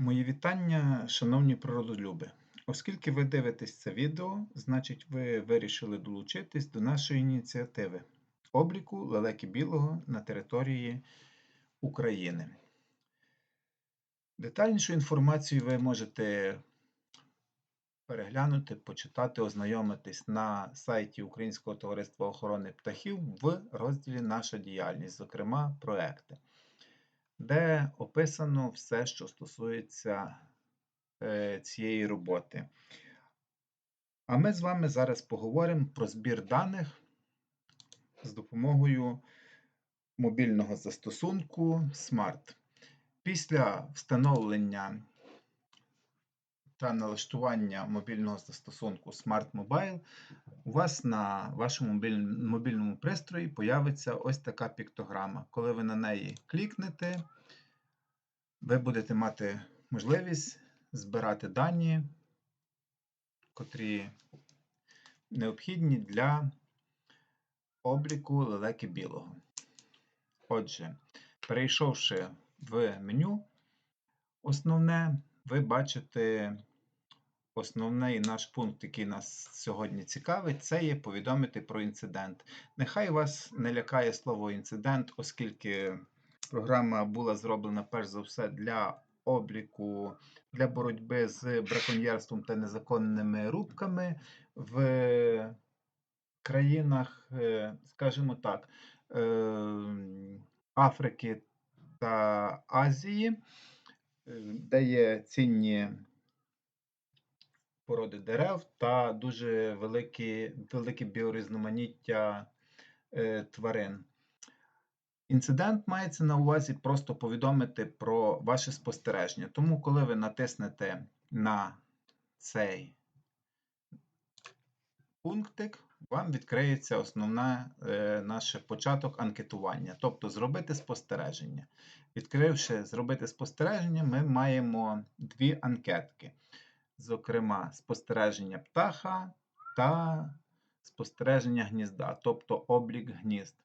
Мої вітання, шановні природолюби. Оскільки ви дивитесь це відео, значить ви вирішили долучитись до нашої ініціативи обліку лелеки білого на території України. Детальнішу інформацію ви можете переглянути, почитати, ознайомитись на сайті Українського товариства охорони птахів в розділі Наша діяльність, зокрема проекти де описано все, що стосується е, цієї роботи. А ми з вами зараз поговоримо про збір даних з допомогою мобільного застосунку Smart. Після встановлення та налаштування мобільного застосунку Smart Mobile у вас на вашому мобільному пристрої появиться ось така піктограма. Коли ви на неї клікнете, ви будете мати можливість збирати дані, котрі необхідні для обліку лелеки білого. Отже, перейшовши в меню, основне, ви бачите Основний наш пункт, який нас сьогодні цікавить, це є повідомити про інцидент. Нехай вас не лякає слово інцидент, оскільки програма була зроблена перш за все для обліку, для боротьби з браконьєрством та незаконними рубками в країнах, е, скажімо так, е, Африки та Азії, е, де є цінні породи дерев та дуже великі, велике біорізноманіття е, тварин. Інцидент мається на увазі просто повідомити про ваше спостереження. Тому, коли ви натиснете на цей пунктик, вам відкриється основний е, наш початок анкетування, тобто зробити спостереження. Відкривши зробити спостереження, ми маємо дві анкетки зокрема, спостереження птаха та спостереження гнізда, тобто облік гнізд.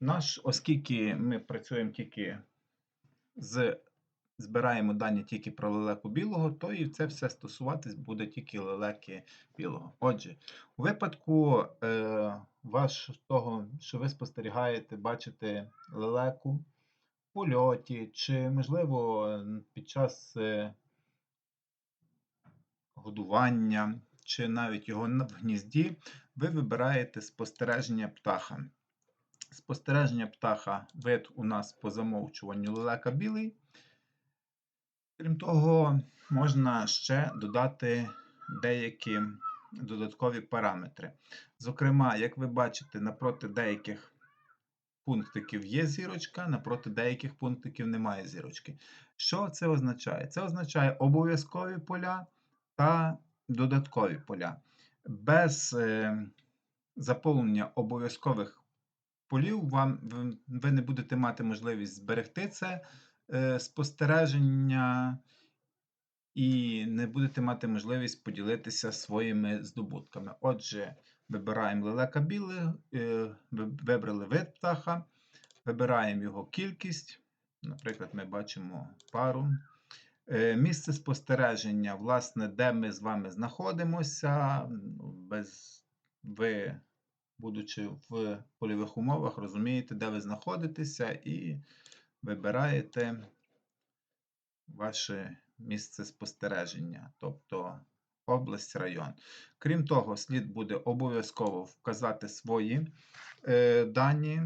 Наш, Оскільки ми працюємо тільки з збираємо дані тільки про лелеку білого, то і це все стосуватись буде тільки лелеки білого. Отже, у випадку е, ваш, того, що ви спостерігаєте, бачите лелеку в польоті, чи, можливо, під час е, годування чи навіть його в гнізді, ви вибираєте спостереження птаха. Спостереження птаха вид у нас по замовчуванню лелека білий. Крім того, можна ще додати деякі додаткові параметри. Зокрема, як ви бачите, напроти деяких пунктиків є зірочка, напроти деяких пунктиків немає зірочки. Що це означає? Це означає обов'язкові поля та додаткові поля. Без е, заповнення обов'язкових полів вам, ви не будете мати можливість зберегти це е, спостереження і не будете мати можливість поділитися своїми здобутками. Отже, вибираємо лелека біле, е, вибрали вид птаха, вибираємо його кількість. Наприклад, ми бачимо пару. Е, місце спостереження, власне, де ми з вами знаходимося, без ви, будучи в польових умовах, розумієте, де ви знаходитеся, і вибираєте ваше місце спостереження, тобто область, район. Крім того, слід буде обов'язково вказати свої е, дані.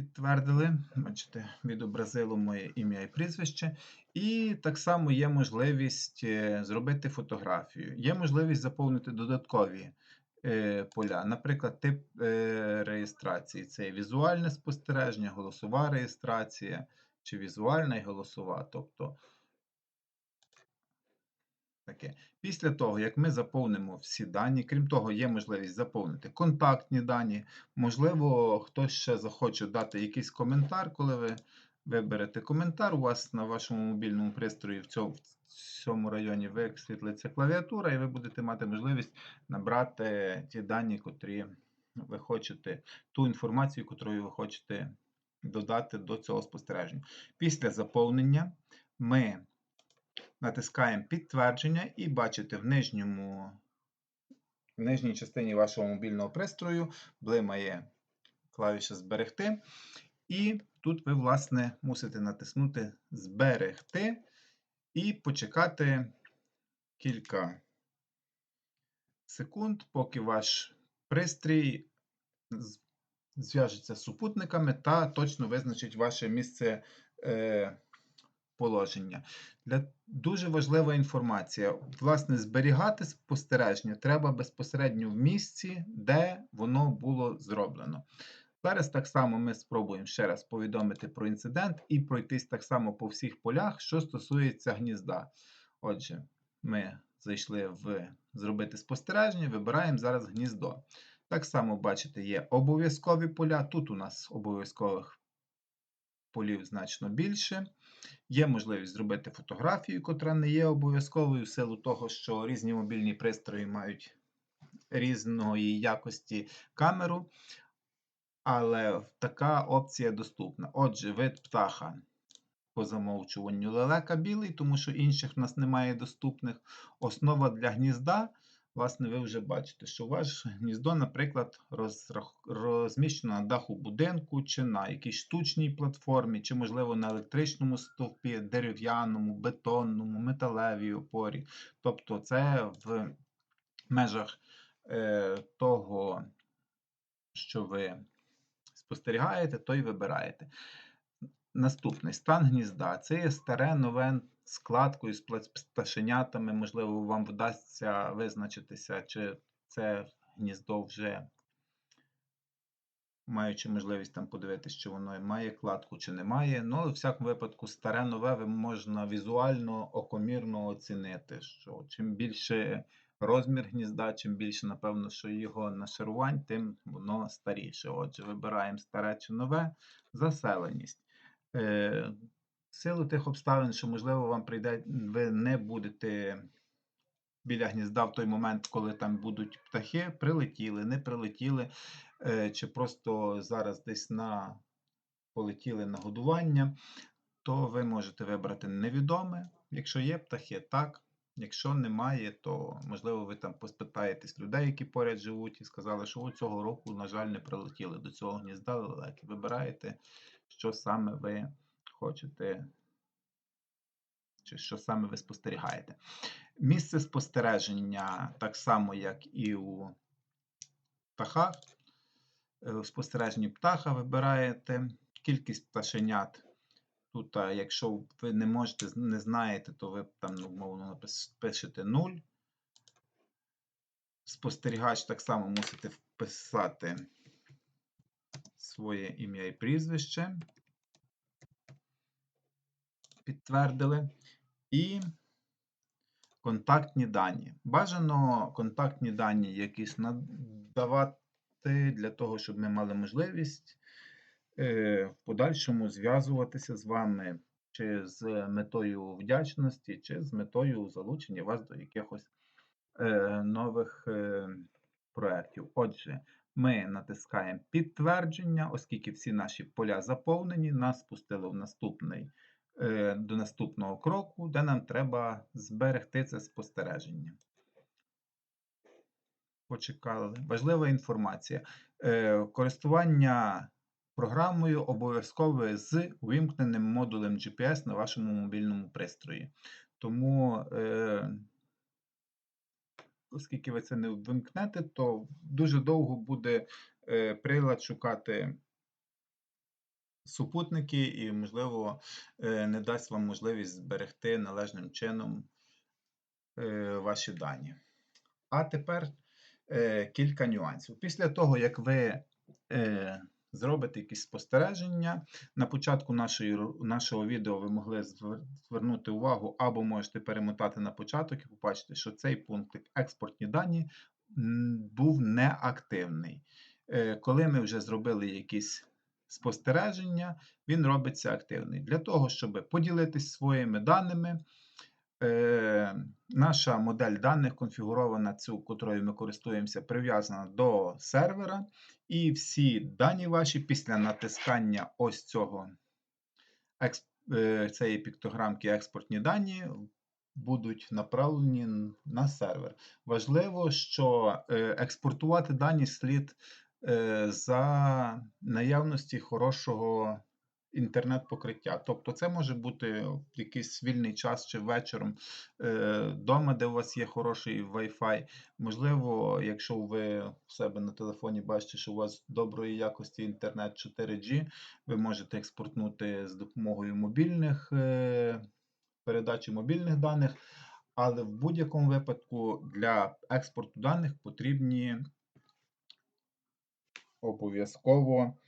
Підтвердили, бачите, відобразило моє ім'я і прізвище. І так само є можливість е, зробити фотографію. Є можливість заповнити додаткові е, поля. Наприклад, тип е, реєстрації це візуальне спостереження, голосова реєстрація, чи візуальна і голосова. Тобто таке. Після того, як ми заповнимо всі дані, крім того, є можливість заповнити контактні дані. Можливо, хтось ще захоче дати якийсь коментар, коли ви виберете коментар, у вас на вашому мобільному пристрої в цьому, в цьому районі висвітлиться клавіатура, і ви будете мати можливість набрати ті дані, котрі ви хочете, ту інформацію, яку ви хочете додати до цього спостереження. Після заповнення ми натискаємо підтвердження і бачите в нижньому в нижній частині вашого мобільного пристрою блимає клавіша Зберегти. І тут ви, власне, мусите натиснути Зберегти і почекати кілька секунд, поки ваш пристрій зв'яжеться з супутниками та точно визначить ваше місце е, положення. Для, дуже важлива інформація. Власне, зберігати спостереження треба безпосередньо в місці, де воно було зроблено. Зараз так само ми спробуємо ще раз повідомити про інцидент і пройтись так само по всіх полях, що стосується гнізда. Отже, ми зайшли в зробити спостереження, вибираємо зараз гніздо. Так само, бачите, є обов'язкові поля. Тут у нас обов'язкових полів значно більше. Є можливість зробити фотографію, котра не є обов'язковою в силу того, що різні мобільні пристрої мають різної якості камеру, але така опція доступна. Отже, вид птаха по замовчуванню лелека білий, тому що інших в нас немає доступних. Основа для гнізда. Власне, ви вже бачите, що ваше гніздо, наприклад, розміщено на даху будинку, чи на якійсь штучній платформі, чи, можливо, на електричному стовпі, дерев'яному, бетонному, металевій опорі. Тобто, це в межах е, того, що ви спостерігаєте, то й вибираєте. Наступний стан гнізда. Це є старе нове з кладкою, з пташенятами. Можливо, вам вдасться визначитися, чи це гніздо вже, маючи можливість там подивитися, чи воно має кладку, чи не має. Ну, але в всякому випадку, старе нове можна візуально, окомірно оцінити, що чим більше розмір гнізда, чим більше, напевно, що його нашарувань, тим воно старіше. Отже, вибираємо старе чи нове, заселеність. Силу тих обставин, що, можливо, вам прийде, ви не будете біля гнізда в той момент, коли там будуть птахи, прилетіли, не прилетіли, е, чи просто зараз десь на полетіли на годування, то ви можете вибрати невідоме. Якщо є птахи, так. Якщо немає, то можливо ви там поспитаєтесь людей, які поряд живуть, і сказали, що «О, цього року, на жаль, не прилетіли до цього гнізда лелеки. Вибираєте, що саме ви хочете, чи що саме ви спостерігаєте. Місце спостереження, так само, як і у птахах. Е, У спостереженні птаха вибираєте кількість пташенят. Тут, якщо ви не можете, не знаєте, то ви там, ну, умовно, пишете 0. Спостерігач так само мусите вписати своє ім'я і прізвище. Підтвердили. І контактні дані. Бажано контактні дані якісь надавати для того, щоб ми мали можливість е, в подальшому зв'язуватися з вами чи з метою вдячності, чи з метою залучення вас до якихось е, нових е, проєктів. Отже, ми натискаємо підтвердження, оскільки всі наші поля заповнені, нас спустили в наступний, до наступного кроку, де нам треба зберегти це спостереження. Почекали. Важлива інформація. Е, користування програмою обов'язкове з увімкненим модулем GPS на вашому мобільному пристрої. Тому, е, оскільки ви це не вимкнете, то дуже довго буде е, прилад шукати супутники і, можливо, е, не дасть вам можливість зберегти належним чином е, ваші дані. А тепер е, кілька нюансів. Після того, як ви зробите якісь спостереження, на початку нашої, нашого відео ви могли звернути увагу або можете перемотати на початок і побачити, що цей пункт експортні дані був неактивний. Коли ми вже зробили якісь спостереження, він робиться активний. Для того, щоб поділитись своїми даними, е, наша модель даних конфігурована, цю, котрою ми користуємося, прив'язана до сервера, і всі дані ваші після натискання ось цього е, цієї піктограмки експортні дані будуть направлені на сервер. Важливо, що е, експортувати дані слід за наявності хорошого інтернет-покриття. Тобто це може бути якийсь вільний час чи вечором вдома, де у вас є хороший Wi-Fi. Можливо, якщо ви в себе на телефоні бачите, що у вас доброї якості інтернет 4G, ви можете експортнути з допомогою мобільних е, передачі мобільних даних, але в будь-якому випадку для експорту даних потрібні обов'язково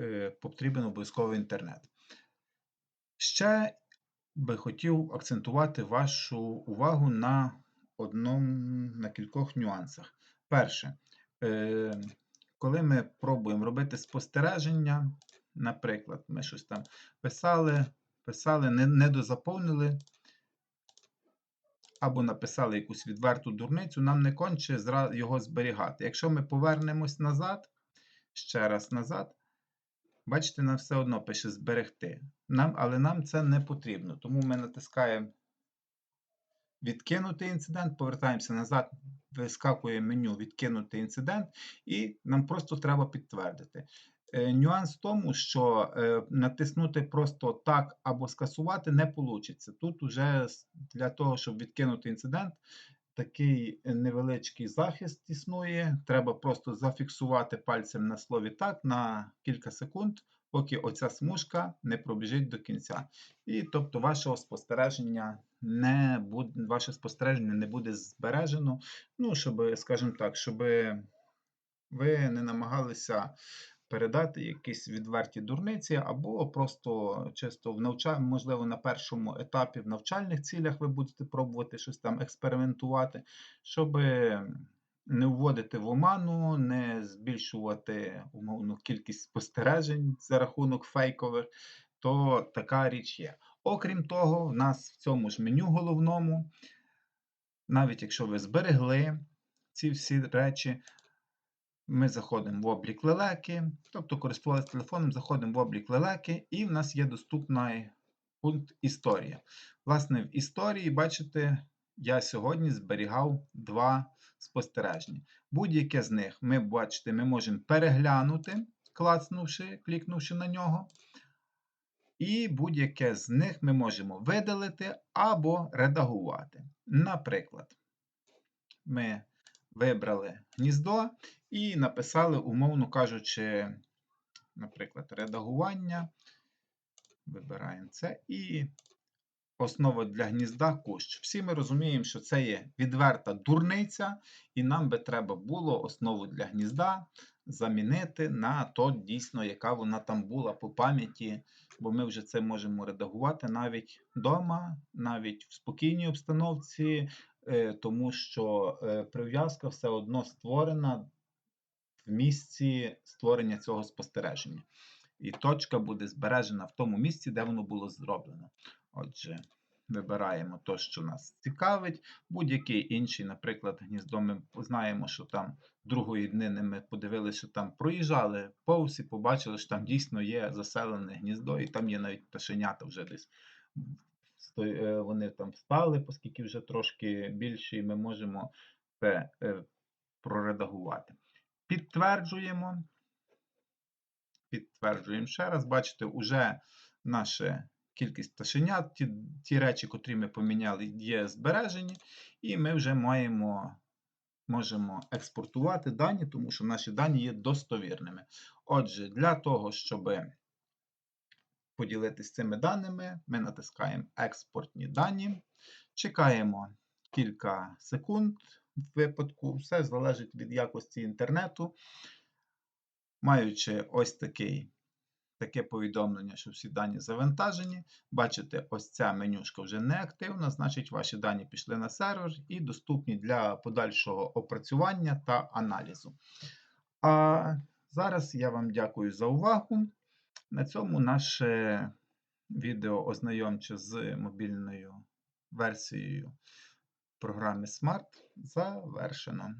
е, потрібен обов'язково інтернет. Ще би хотів акцентувати вашу увагу на одному, на кількох нюансах. Перше, е, коли ми пробуємо робити спостереження, наприклад, ми щось там писали, писали, не, не дозаповнили, або написали якусь відверту дурницю, нам не конче його зберігати. Якщо ми повернемось назад, ще раз назад, бачите, нам все одно пише зберегти. Нам, але нам це не потрібно. Тому ми натискаємо відкинути інцидент, повертаємося назад, вискакує меню відкинути інцидент, і нам просто треба підтвердити. Е, Нюанс в тому, що е, натиснути просто так або скасувати не вийде. Тут уже с- для того, щоб відкинути інцидент, такий невеличкий захист існує. Треба просто зафіксувати пальцем на слові так на кілька секунд, поки оця смужка не пробіжить до кінця. І тобто вашого спостереження не буде, ваше спостереження не буде збережено. Ну, щоб, скажімо так, щоб ви не намагалися передати якісь відверті дурниці, або просто чисто в навча... можливо, на першому етапі в навчальних цілях ви будете пробувати щось там експериментувати, щоб не вводити в оману, не збільшувати умовну кількість спостережень за рахунок фейкових, то така річ є. Окрім того, в нас в цьому ж меню головному, навіть якщо ви зберегли ці всі речі, ми заходимо в облік лелеки, тобто користувалися телефоном, заходимо в облік лелеки, і в нас є доступний пункт Історія. Власне, в історії, бачите, я сьогодні зберігав два спостереження. Будь-яке з них ми бачите, ми можемо переглянути, клацнувши, клікнувши на нього. І будь-яке з них ми можемо видалити або редагувати. Наприклад, ми вибрали гніздо і написали, умовно кажучи, наприклад, редагування. Вибираємо це і основа для гнізда кущ. Всі ми розуміємо, що це є відверта дурниця, і нам би треба було основу для гнізда замінити на то дійсно, яка вона там була по пам'яті, бо ми вже це можемо редагувати навіть вдома, навіть в спокійній обстановці, е, тому що е, прив'язка все одно створена в місці створення цього спостереження. І точка буде збережена в тому місці, де воно було зроблено. Отже, вибираємо те, що нас цікавить. Будь-який інший, наприклад, гніздо, ми знаємо, що там другої днини ми подивилися, що там проїжджали повз і побачили, що там дійсно є заселене гніздо, і там є навіть пташенята вже десь. Е, Вони там встали, оскільки вже трошки більші, і ми можемо це е, проредагувати. Підтверджуємо. Підтверджуємо ще раз. Бачите, уже наша кількість пташенят, ті, ті речі, котрі ми поміняли, є збережені, і ми вже маємо, можемо експортувати дані, тому що наші дані є достовірними. Отже, для того, щоб поділитися цими даними, ми натискаємо Експортні дані, чекаємо кілька секунд випадку, все залежить від якості інтернету. Маючи ось такий, таке повідомлення, що всі дані завантажені, бачите, ось ця менюшка вже не активна, значить ваші дані пішли на сервер і доступні для подальшого опрацювання та аналізу. А зараз я вам дякую за увагу. На цьому наше відео ознайомче з мобільною версією програми Smart завершено.